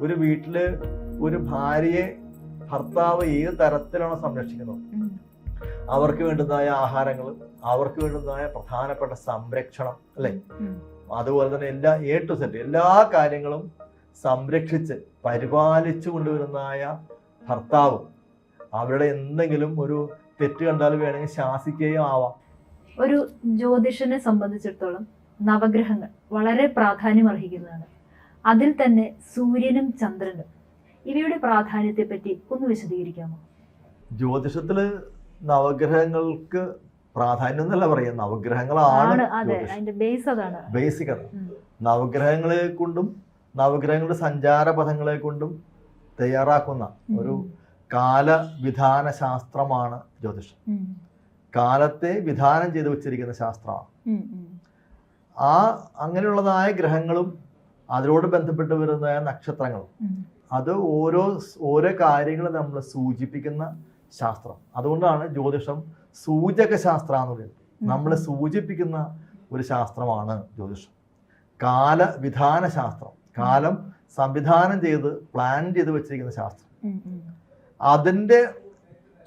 ഒരു വീട്ടിൽ ഒരു ഭാര്യയെ ഭർത്താവ് ഏത് തരത്തിലാണ് സംരക്ഷിക്കുന്നത്? അവർക്ക് വേണ്ടുന്നതായ ആഹാരങ്ങൾ അവർക്ക് വേണ്ടുന്നതായ പ്രധാനപ്പെട്ട സംരക്ഷണം അല്ലെ? അതുപോലെ തന്നെ എല്ലാ എ ടു സെറ്റ് എല്ലാ കാര്യങ്ങളും സംരക്ഷിച്ച് പരിപാലിച്ചു കൊണ്ടുവരുന്നതായ ഭർത്താവ്. അവരുടെ എന്തെങ്കിലും ഒരു തെറ്റ് കണ്ടാൽ വേണമെങ്കിൽ ശാസിക്കുകയും ആവാം. ഒരു ജ്യോതിഷനെ സംബന്ധിച്ചിടത്തോളം നവഗ്രഹങ്ങൾ വളരെ പ്രാധാന്യം അർഹിക്കുന്നതാണ്. അതിൽ തന്നെ സൂര്യനും ചന്ദ്രനും. ഇവയുടെ പ്രാധാന്യത്തെ പറ്റി ഒന്ന് വിശദീകരിക്കാമോ? ജ്യോതിഷത്തിൽ നവഗ്രഹങ്ങൾക്ക് പ്രാധാന്യം എന്നല്ല പറയാം നവഗ്രഹങ്ങളാണ് ബേസിക് അത് നവഗ്രഹങ്ങളെ കൊണ്ടും നവഗ്രഹങ്ങളുടെ സഞ്ചാര പഥങ്ങളെ കൊണ്ടും തയ്യാറാക്കുന്ന ഒരു. കാലവിധാന ശാസ്ത്രമാണ് ജ്യോതിഷം കാലത്തെ വിധാനം ചെയ്തു വെച്ചിരിക്കുന്ന ശാസ്ത്രമാണ്. ആ അങ്ങനെയുള്ളതായ ഗ്രഹങ്ങളും അതിനോട് ബന്ധപ്പെട്ട് വരുന്നതായ നക്ഷത്രങ്ങൾ. അത് ഓരോ ഓരോ കാര്യങ്ങൾ നമ്മൾ സൂചിപ്പിക്കുന്ന ശാസ്ത്രം. അതുകൊണ്ടാണ് ജ്യോതിഷം സൂചക ശാസ്ത്രം എന്ന് പറയുന്നത് നമ്മളെ സൂചിപ്പിക്കുന്ന ഒരു ശാസ്ത്രമാണ് ജ്യോതിഷം. കാലവിധാന ശാസ്ത്രം. കാലം സംവിധാനം ചെയ്ത് പ്ലാൻ ചെയ്ത് വെച്ചിരിക്കുന്ന ശാസ്ത്രം. അതിന്റെ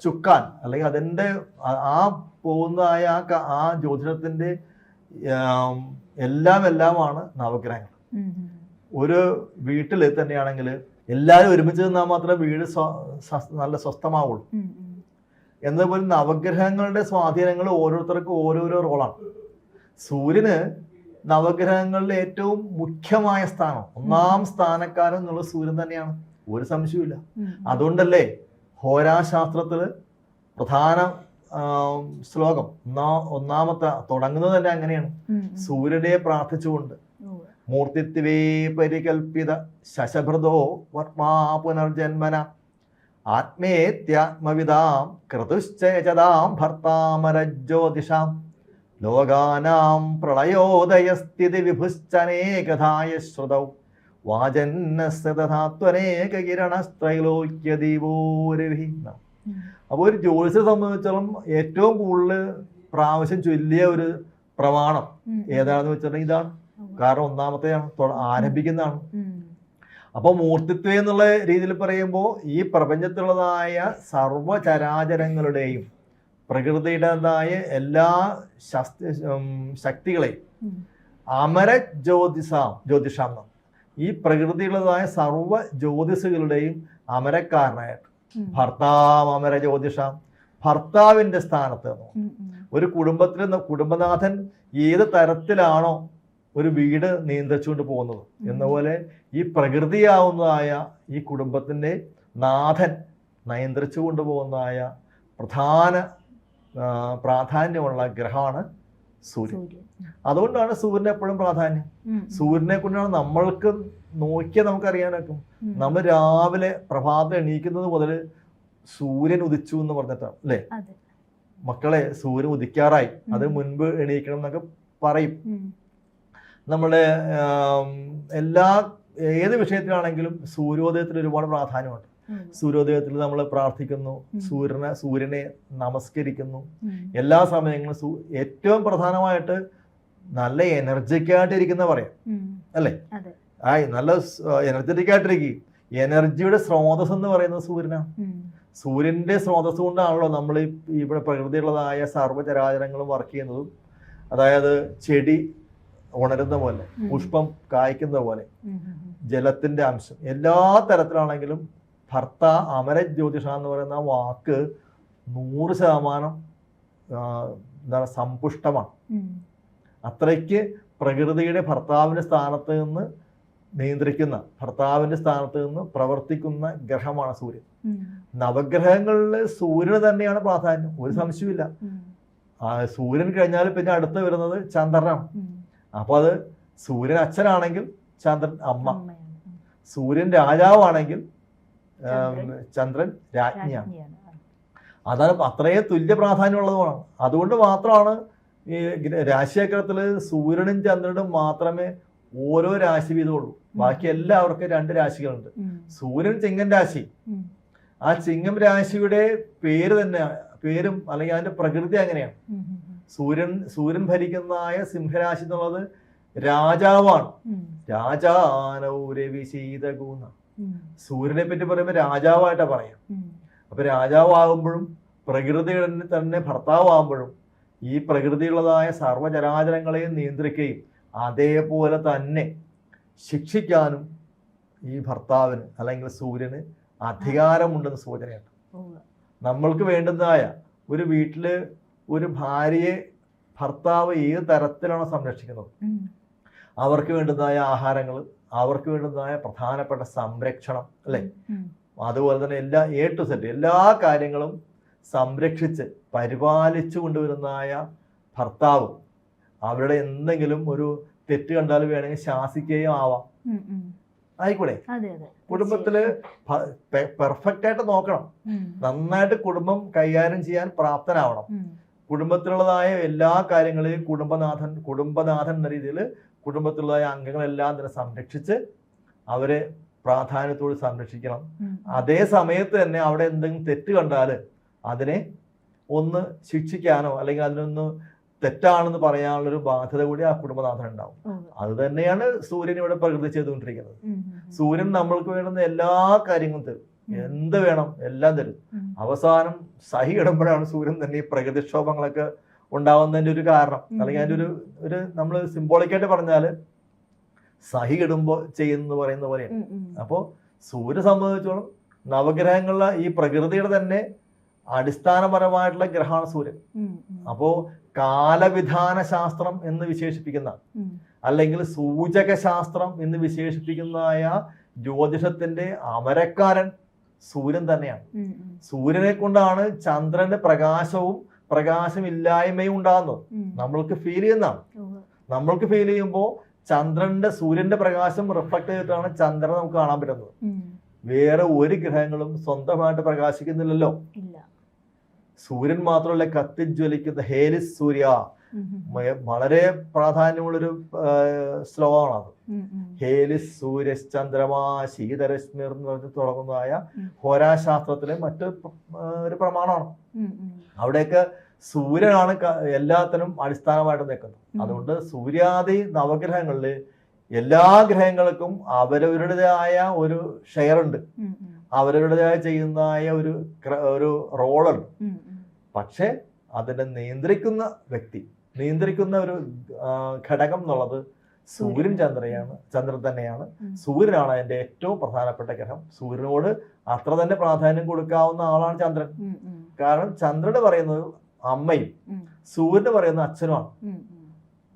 ചുക്കാൻ അല്ലെങ്കിൽ അതിന്റെ ആ- പോകുന്നതായ ആ ജ്യോതിഷത്തിന്റെ എല്ലാം എല്ലാമാണ് നവഗ്രഹങ്ങൾ. ഒരു വീട്ടിൽ തന്നെയാണെങ്കിൽ എല്ലാവരും ഒരുമിച്ച് നിന്നാൽ മാത്രമേ വീട് നല്ല സ്വസ്ഥമാവുള്ളൂ. എന്നതുപോലെ നവഗ്രഹങ്ങളുടെ സ്വാധീനങ്ങൾ ഓരോരുത്തർക്കും ഓരോരോ റോളാണ് സൂര്യന് നവഗ്രഹങ്ങളിലെ ഏറ്റവും മുഖ്യമായ സ്ഥാനം ഒന്നാം സ്ഥാനക്കാരൻ എന്നുള്ള സൂര്യൻ തന്നെയാണ് ഒരു സംശയമില്ല അതുകൊണ്ടല്ലേ ഹോരാശാസ്ത്രത്തിൽ പ്രധാന ശ്ലോകം ഒന്നാമത്തെ തുടങ്ങുന്നത് തന്നെ അങ്ങനെയാണ്. സൂര്യനെ പ്രാർത്ഥിച്ചുകൊണ്ട്. മൂർത്തിത്വേ പരികൽപ്പിത ശശഭൃതോ വർമാ പുനർജന്മന ആത്മേത്യാത്മവിതാം ക്രതുശ്ചയചതാം ഭർത്താമരജ്യോതിഷാം ലോകാനാം പ്രളയോദയസ്ഥിതി വിഭുശ്ചനേകഥായ ശ്രുതൗ വാചന്നസ്തഥാത്വനേക കിരണസ്ത്രൈലോക്യദീപോരവി ഉം. അപ്പോൾ ഒരു ജ്യോതിഷത്തെ സംബന്ധിച്ചോളം ഏറ്റവും കൂടുതൽ പ്രാവശ്യം ചൊല്ലിയ ഒരു പ്രമാണം. ഏതാണെന്ന് വെച്ചിട്ടുണ്ടെങ്കിൽ ഇതാണ്. കാരണം ഒന്നാമത്തെയാണ് ആരംഭിക്കുന്നതാണ്. അപ്പൊ മൂർത്തിത്വം എന്നുള്ള രീതിയിൽ പറയുമ്പോൾ ഈ പ്രപഞ്ചത്തിലുള്ളതായ സർവചരാചരങ്ങളുടെയും പ്രകൃതിയുടേതായ എല്ലാ ശക്തികളെയും അമര ജ്യോതിഷാം ജ്യോതിഷാം ഈ പ്രകൃതിയുള്ളതായ സർവ ജ്യോതിസുകളുടെയും അമരക്കാരനായിട്ട്. ഭർത്താവ് അമര ജ്യോതിഷാം. ഭർത്താവിന്റെ സ്ഥാനത്ത്. ഒരു കുടുംബത്തിൽ കുടുംബനാഥൻ ഏത് തരത്തിലാണോ ഒരു വീട് നിയന്ത്രിച്ചുകൊണ്ട് പോകുന്നത്. എന്നപോലെ എന്ന പോലെ ഈ പ്രകൃതിയാവുന്നതായ ഈ കുടുംബത്തിന്റെ നാഥൻ നിയന്ത്രിച്ചു കൊണ്ടുപോകുന്നതായ പ്രധാന പ്രാധാന്യമുള്ള ഗ്രഹമാണ് സൂര്യൻ. അതുകൊണ്ടാണ് സൂര്യന് എപ്പോഴും പ്രാധാന്യം. സൂര്യനെ കൊണ്ടാണ് നമ്മൾക്ക് നോക്കിയാൽ നമുക്കറിയാനൊക്കും. നമ്മൾ രാവിലെ പ്രഭാതം എണീക്കുന്നത് മുതൽ സൂര്യൻ ഉദിച്ചു എന്ന് പറഞ്ഞിട്ടാണ് അല്ലേ? മക്കളെ സൂര്യൻ ഉദിക്കാറായി. അത്. മുൻപ് എണീക്കണം എന്നൊക്കെ പറയും. നമ്മുടെ എല്ലാ ഏത് വിഷയത്തിലാണെങ്കിലും സൂര്യോദയത്തിൽ ഒരുപാട് പ്രാധാന്യമുണ്ട്. സൂര്യോദയത്തിൽ നമ്മൾ പ്രാർത്ഥിക്കുന്നു സൂര്യനെ സൂര്യനെ നമസ്കരിക്കുന്നു. എല്ലാ സമയങ്ങളും ഏറ്റവും പ്രധാനമായിട്ട് നല്ല എനർജറ്റിക് ആയിട്ടിരിക്കുന്ന പറയാം. അല്ലേ? ആയി നല്ല എനർജറ്റിക് ആയിട്ടിരിക്കും എനർജിയുടെ സ്രോതസ് എന്ന് പറയുന്നത് സൂര്യനാണ് സൂര്യന്റെ സ്രോതസ് കൊണ്ടാണല്ലോ നമ്മൾ ഇവിടെ പ്രകൃതിയുള്ളതായ സർവചരാചരങ്ങളും വർക്ക് ചെയ്യുന്നതും. അതായത് ചെടി ഉണരുന്ന പോലെ. പുഷ്പം കായ്ക്കുന്ന പോലെ. ജലത്തിന്റെ അംശം. എല്ലാ തരത്തിലാണെങ്കിലും ഭർത്ത അമര ജ്യോതിഷ എന്ന് പറയുന്ന വാക്ക് നൂറ് ശതമാനം എന്താണ് സമ്പുഷ്ടമാണ്. അത്രയ്ക്ക് പ്രകൃതിയുടെ ഭർത്താവിന്റെ സ്ഥാനത്ത് നിന്ന് നിയന്ത്രിക്കുന്ന ഭർത്താവിന്റെ സ്ഥാനത്ത് നിന്ന് പ്രവർത്തിക്കുന്ന ഗ്രഹമാണ് സൂര്യൻ. നവഗ്രഹങ്ങളിൽ സൂര്യന് തന്നെയാണ് പ്രാധാന്യം. ഒരു സംശയമില്ല സൂര്യൻ കഴിഞ്ഞാൽ പിന്നെ അടുത്ത് വരുന്നത് ചന്ദ്രനാണ്. അപ്പോൾ അത് സൂര്യൻ അച്ഛനാണെങ്കിൽ ചന്ദ്രൻ അമ്മ. സൂര്യൻ രാജാവാണെങ്കിൽ ചന്ദ്രൻ. രാജ്ഞിയാണ്. അതാണ് അത്രയും തുല്യ പ്രാധാന്യമുള്ളതുമാണ്. അതുകൊണ്ട് മാത്രമാണ് ഈ രാശിചക്രത്തിൽ സൂര്യനും ചന്ദ്രനും മാത്രമേ ഓരോ രാശി വീതമുള്ളൂ. ബാക്കി എല്ലാവർക്കും രണ്ട് രാശികളുണ്ട്. സൂര്യൻ ചിങ്ങൻ രാശി. ആ ചിങ്ങം രാശിയുടെ പേര് തന്നെ പേരും അല്ലെങ്കിൽ അതിന്റെ പ്രകൃതി അങ്ങനെയാണ്. സൂര്യൻ സൂര്യൻ ഭരിക്കുന്നതായ സിംഹരാശി എന്നുള്ളത് രാജാവാണ്. രാജാനൗരവിശീതകൂന്ന രാജാനൗ രവി സൂര്യനെ പറ്റി പറയുമ്പോൾ രാജാവായിട്ടാ പറയാം. അപ്പൊ രാജാവാകുമ്പോഴും പ്രകൃതിയുടെ തന്നെ ഭർത്താവാകുമ്പോഴും ഈ പ്രകൃതിയുള്ളതായ സർവചരാചരങ്ങളെയും നിയന്ത്രിക്കുകയും അതേപോലെ തന്നെ ശിക്ഷിക്കാനും ഈ ഭർത്താവിന് അല്ലെങ്കിൽ സൂര്യന് അധികാരമുണ്ടെന്ന് സൂചനയാണ് നമ്മൾക്ക് വേണ്ടുന്നതായ ഒരു വീട്ടിൽ ഒരു ഭാര്യയെ ഭർത്താവ് ഏത് തരത്തിലാണോ സംരക്ഷിക്കുന്നത്? അവർക്ക് വേണ്ടുന്നതായ ആഹാരങ്ങൾ അവർക്ക് വേണ്ടുന്നതായ പ്രധാനപ്പെട്ട സംരക്ഷണം അല്ലെ? അതുപോലെ തന്നെ എല്ലാ എ ടു സെറ്റ് എല്ലാ കാര്യങ്ങളും സംരക്ഷിച്ച് പരിപാലിച്ചു കൊണ്ടുവരുന്നതായ ഭർത്താവ്. അവരുടെ എന്തെങ്കിലും ഒരു തെറ്റ് കണ്ടാൽ വേണമെങ്കിൽ ശാസിക്കുകയും ആവാം. ആയിക്കൂടെ? കുടുംബത്തിൽ പെർഫെക്റ്റ് ആയിട്ട് നോക്കണം. നന്നായിട്ട് കുടുംബം കൈകാര്യം ചെയ്യാൻ പ്രാപ്തനാവണം. കുടുംബത്തിലുള്ളതായ എല്ലാ കാര്യങ്ങളെയും കുടുംബനാഥൻ കുടുംബനാഥൻ എന്ന രീതിയിൽ കുടുംബത്തിലുള്ളതായ അംഗങ്ങളെല്ലാം തന്നെ സംരക്ഷിച്ച് അവരെ പ്രാധാന്യത്തോട് സംരക്ഷിക്കണം അതേ സമയത്ത് തന്നെ അവിടെ എന്തെങ്കിലും തെറ്റ് കണ്ടാൽ അതിനെ ഒന്ന് ശിക്ഷിക്കാനോ അല്ലെങ്കിൽ അതിനൊന്ന് തെറ്റാണെന്ന് പറയാനുള്ളൊരു ബാധ്യത കൂടി ആ കുടുംബനാഥൻ ഉണ്ടാവും. അത് തന്നെയാണ് സൂര്യൻ ഇവിടെ പ്രകൃതി ചെയ്തുകൊണ്ടിരിക്കുന്നത്. സൂര്യൻ നമ്മൾക്ക് വേണ്ടുന്ന എല്ലാ കാര്യങ്ങളും തരും. എന്ത് വേണം എല്ലാം തരും. അവസാനം സഹി ഇടുമ്പോഴാണ് സൂര്യൻ തന്നെ ഈ പ്രകൃതിക്ഷോഭങ്ങളൊക്കെ ഉണ്ടാവുന്നതിന്റെ ഒരു കാരണം. അല്ലെങ്കിൽ അതിന്റെ ഒരു ഒരു നമ്മൾ സിംബോളിക്കായിട്ട് പറഞ്ഞാൽ സഹി ഇടുമ്പോൾ ചെയ്യുന്ന പറയുന്ന പോലെയാണ്. അപ്പോൾ സൂര്യ സംബന്ധിച്ചോളം നവഗ്രഹങ്ങളിലെ ഈ പ്രകൃതിയുടെ തന്നെ അടിസ്ഥാനപരമായിട്ടുള്ള ഗ്രഹമാണ് സൂര്യൻ. അപ്പോ കാലവിധാന ശാസ്ത്രം എന്ന് വിശേഷിപ്പിക്കുന്ന അല്ലെങ്കിൽ സൂചക ശാസ്ത്രം എന്ന് വിശേഷിപ്പിക്കുന്നതായ ജ്യോതിഷത്തിന്റെ അമരക്കാരൻ സൂര്യൻ തന്നെയാണ്. സൂര്യനെ കൊണ്ടാണ് ചന്ദ്രന്റെ പ്രകാശവും പ്രകാശമില്ലായ്മയും ഉണ്ടാകുന്നത്. നമ്മൾക്ക് ഫീൽ ചെയ്യുന്നതാണ്. നമ്മൾക്ക് ഫീൽ ചെയ്യുമ്പോൾ ചന്ദ്രന്റെ സൂര്യന്റെ പ്രകാശം റിഫ്ലക്ട് ചെയ്തിട്ടാണ് ചന്ദ്രനെ നമുക്ക് കാണാൻ പറ്റുന്നത്. വേറെ ഒരു ഗ്രഹങ്ങളും സ്വന്തമായിട്ട് പ്രകാശിക്കുന്നില്ലല്ലോ. സൂര്യൻ മാത്രമല്ല കത്തിജ്വലിക്കുന്ന ഹേലിസ് സൂര്യ. വളരെ പ്രാധാന്യമുള്ളൊരു ആ, ശ്ലോകമാണ് അത് ഹേലി. സൂര്യസ് ചന്ദ്രമാ ശീതരശ്മിർ എന്ന് പറഞ്ഞ് തുടങ്ങുന്നതായ ഹോരാശാസ്ത്രത്തിലെ മറ്റു ഒരു പ്രമാണമാണ്. അവിടെയൊക്കെ സൂര്യനാണ് എല്ലാത്തിനും അടിസ്ഥാനമായിട്ട് നിൽക്കുന്നത് അതുകൊണ്ട് സൂര്യാദി നവഗ്രഹങ്ങളിൽ എല്ലാ ഗ്രഹങ്ങൾക്കും അവരവരുടേതായ ഒരു ഷെയർ ഉണ്ട്. അവരവരുടേതായ ചെയ്യുന്നതായ ഒരു ഒരു റോളുണ്ട്. പക്ഷെ അതിനെ നിയന്ത്രിക്കുന്ന വ്യക്തി നിയന്ത്രിക്കുന്ന ഒരു ഘടകം എന്നുള്ളത് സൂര്യൻ. ചന്ദ്രയാണ് ചന്ദ്രൻ തന്നെയാണ് സൂര്യനാണ് അതിന്റെ ഏറ്റവും പ്രധാനപ്പെട്ട ഗ്രഹം സൂര്യനോട് അത്ര തന്നെ പ്രാധാന്യം കൊടുക്കാവുന്ന ആളാണ് ചന്ദ്രൻ. കാരണം ചന്ദ്രന് പറയുന്നത് അമ്മയും. സൂര്യന് പറയുന്ന അച്ഛനുമാണ്.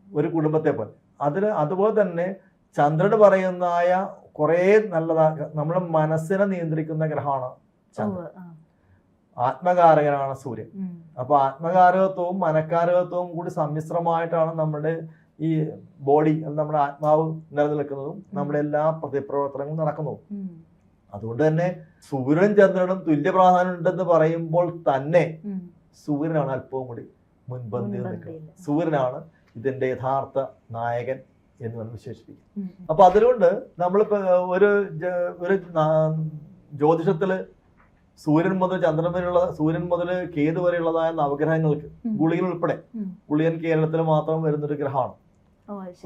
ഒരു കുടുംബത്തെ പോലെ അതിൽ അതുപോലെ തന്നെ ചന്ദ്രന് പറയുന്നതായ കുറേ നല്ലതാ നമ്മുടെ മനസ്സിനെ നിയന്ത്രിക്കുന്ന ഗ്രഹമാണ് ചന്ദ്രൻ. ആത്മകാരകനാണ് സൂര്യൻ. അപ്പൊ ആത്മകാരകത്വവും മനക്കാരകത്വവും കൂടി സമ്മിശ്രമായിട്ടാണ് നമ്മുടെ ഈ ബോഡി നമ്മുടെ ആത്മാവ് നിലനിൽക്കുന്നതും നമ്മുടെ എല്ലാ പ്രതിപ്രവർത്തനങ്ങളും നടക്കുന്നതും. അതുകൊണ്ട് തന്നെ സൂര്യനും ചന്ദ്രനും തുല്യ പ്രാധാന്യം ഉണ്ടെന്ന് പറയുമ്പോൾ തന്നെ സൂര്യനാണ് അല്പവും കൂടി മുൻപന്തിയിൽ നിൽക്കുന്നത്. സൂര്യനാണ് ഇതിന്റെ യഥാർത്ഥ നായകൻ എന്ന് നമ്മൾ വിശേഷിപ്പിക്കും. അപ്പൊ അതുകൊണ്ട് നമ്മളിപ്പോ ഒരു ഒരു ജ്യോതിഷത്തിൽ സൂര്യൻ മുതൽ ചന്ദ്രൻ വരെയുള്ള സൂര്യൻ മുതൽ കേതു വരെയുള്ളതായ നവഗ്രഹങ്ങൾക്ക് ഗുളിയൻ ഗുളികൻ ഉൾപ്പെടെ ഗുളിയൻ ഗുളികൻ കേരളത്തിൽ മാത്രം വരുന്നൊരു ഗ്രഹമാണ്.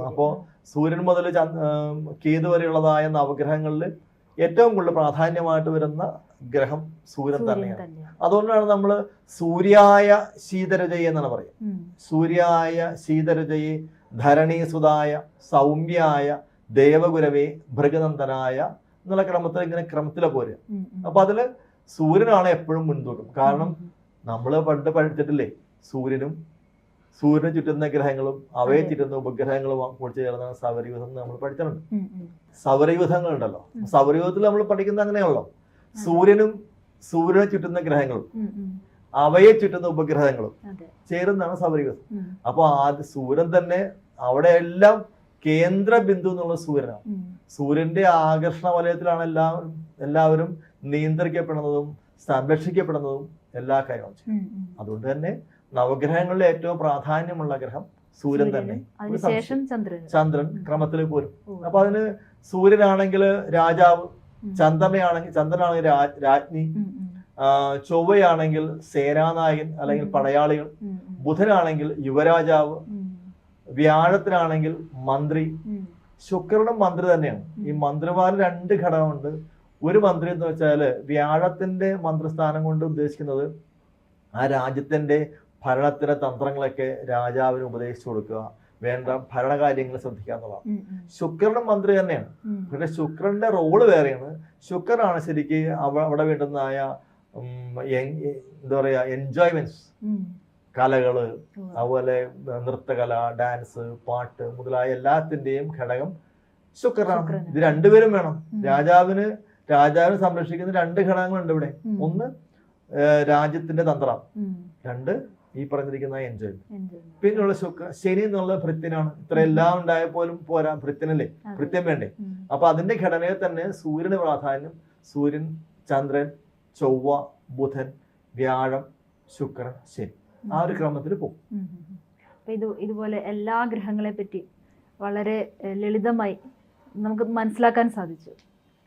അപ്പോ സൂര്യൻ മുതൽ കേതു വരെയുള്ളതായ നവഗ്രഹങ്ങളിൽ ഏറ്റവും കൂടുതൽ പ്രാധാന്യമായിട്ട് വരുന്ന ഗ്രഹം സൂര്യൻ തന്നെയാണ്. അതുകൊണ്ടാണ് നമ്മൾ സൂര്യായ ശീതരജയെ എന്നാണ് പറയുക സൂര്യായ ശീതരജയെ ധരണീസുതായ സൗമ്യായ ദേവഗുരവേ ഭൃഗനന്ദനായ എന്നുള്ള ക്രമത്തിൽ ഇങ്ങനെ ക്രമത്തിലെ പോരുക. അപ്പൊ അതിൽ സൂര്യനാണ് എപ്പോഴും മുൻതൂക്കം കാരണം നമ്മൾ പണ്ട് പഠിച്ചിട്ടില്ലേ സൂര്യനും സൂര്യനെ ചുറ്റുന്ന ഗ്രഹങ്ങളും അവയെ. ചുറ്റുന്ന ഉപഗ്രഹങ്ങളും കൂടി ചേർന്നാണ് സൗരയൂഥം നമ്മൾ പഠിച്ചിട്ടുണ്ട്. സൗരയൂഥങ്ങൾ ഉണ്ടല്ലോ. സൗരയൂഥത്തിൽ നമ്മൾ പഠിക്കുന്ന അങ്ങനെയാണല്ലോ സൂര്യനും സൂര്യനെ ചുറ്റുന്ന ഗ്രഹങ്ങളും. അവയെ ചുറ്റുന്ന ഉപഗ്രഹങ്ങളും. ചേരുന്നതാണ് സൗരയൂഥം അപ്പൊ അപ്പോൾ ആദ്യ സൂര്യൻ തന്നെ അവിടെ എല്ലാം കേന്ദ്ര ബിന്ദു എന്നുള്ള സൂര്യനാണ് സൂര്യന്റെ ആകർഷണ വലയത്തിലാണ് എല്ലാവരും എല്ലാവരും നിയന്ത്രിക്കപ്പെടുന്നതും സംരക്ഷിക്കപ്പെടുന്നതും എല്ലാ കാര്യങ്ങളും ചെയ്യും. അതുകൊണ്ട് തന്നെ നവഗ്രഹങ്ങളിലെ ഏറ്റവും പ്രാധാന്യമുള്ള ഗ്രഹം സൂര്യൻ തന്നെ ചന്ദ്രൻ ക്രമത്തിൽ പോരും. അപ്പൊ അതിന് സൂര്യനാണെങ്കിൽ രാജാവ്. ചന്ദ്രനാണെങ്കിൽ ചന്ദ്രനാണെങ്കിൽ രാജ്ഞി. ചൊവ്വയാണെങ്കിൽ സേനാനായകൻ അല്ലെങ്കിൽ. പടയാളികൾ. ബുധനാണെങ്കിൽ യുവരാജാവ്. വ്യാഴത്തിനാണെങ്കിൽ മന്ത്രി ശുക്രനും മന്ത്രി തന്നെയാണ് ഈ മന്ത്രിമാരിൽ രണ്ട് ഘടകമുണ്ട് ഒരു മന്ത്രി എന്ന് വെച്ചാൽ വ്യാഴത്തിന്റെ മന്ത്രിസ്ഥാനം കൊണ്ട് ഉദ്ദേശിക്കുന്നത് ആ രാജ്യത്തിന്റെ ഭരണത്തിന്റെ തന്ത്രങ്ങളൊക്കെ രാജാവിന് ഉപദേശിച്ചു കൊടുക്കുക വേണ്ട ഭരണകാര്യങ്ങൾ ശ്രദ്ധിക്കുക എന്നുള്ളതാണ്. ശുക്രനും മന്ത്രി തന്നെയാണ്. പിന്നെ പക്ഷെ ശുക്രന്റെ റോൾ വേറെയാണ്. ശുക്രനാണ് ശരിക്ക് അവ- അവിടെ വേണ്ടുന്നതായ എന്താ പറയാ എൻജോയ്മെന്റ്സ്. കലകൾ അതുപോലെ നൃത്തകല ഡാൻസ് പാട്ട് മുതലായ എല്ലാത്തിന്റെയും ഘടകം ശുക്രനാണ്. ഇത് രണ്ടുപേരും വേണം. രാജാവിന് രാജാവിനെ സംരക്ഷിക്കുന്ന രണ്ട് ഘടകങ്ങളുണ്ട് ഇവിടെ. ഒന്ന് രാജ്യത്തിന്റെ തന്ത്രം. രണ്ട് ഈ പറഞ്ഞിരിക്കുന്ന എൻജോയ്. പിന്നെയുള്ള ശുക്ര ശനി എന്നുള്ള ഭൃത്യനാണ്. ഇത്ര എല്ലാം ഉണ്ടായ പോലും പോരാ ഭൃത്യനല്ലേ? ഭൃത്യം വേണ്ടേ? അപ്പൊ അതിന്റെ ഘടനയിൽ തന്നെ സൂര്യന് പ്രാധാന്യം സൂര്യൻ ചന്ദ്രൻ ചൊവ്വ ബുധൻ വ്യാഴം ശുക്രൻ ശനി. ആ ഒരു ക്രമത്തിൽ പോകും. ഇത് ഇതുപോലെ എല്ലാ ഗ്രഹങ്ങളെ പറ്റി വളരെ ലളിതമായി നമുക്ക് മനസ്സിലാക്കാൻ സാധിച്ചു.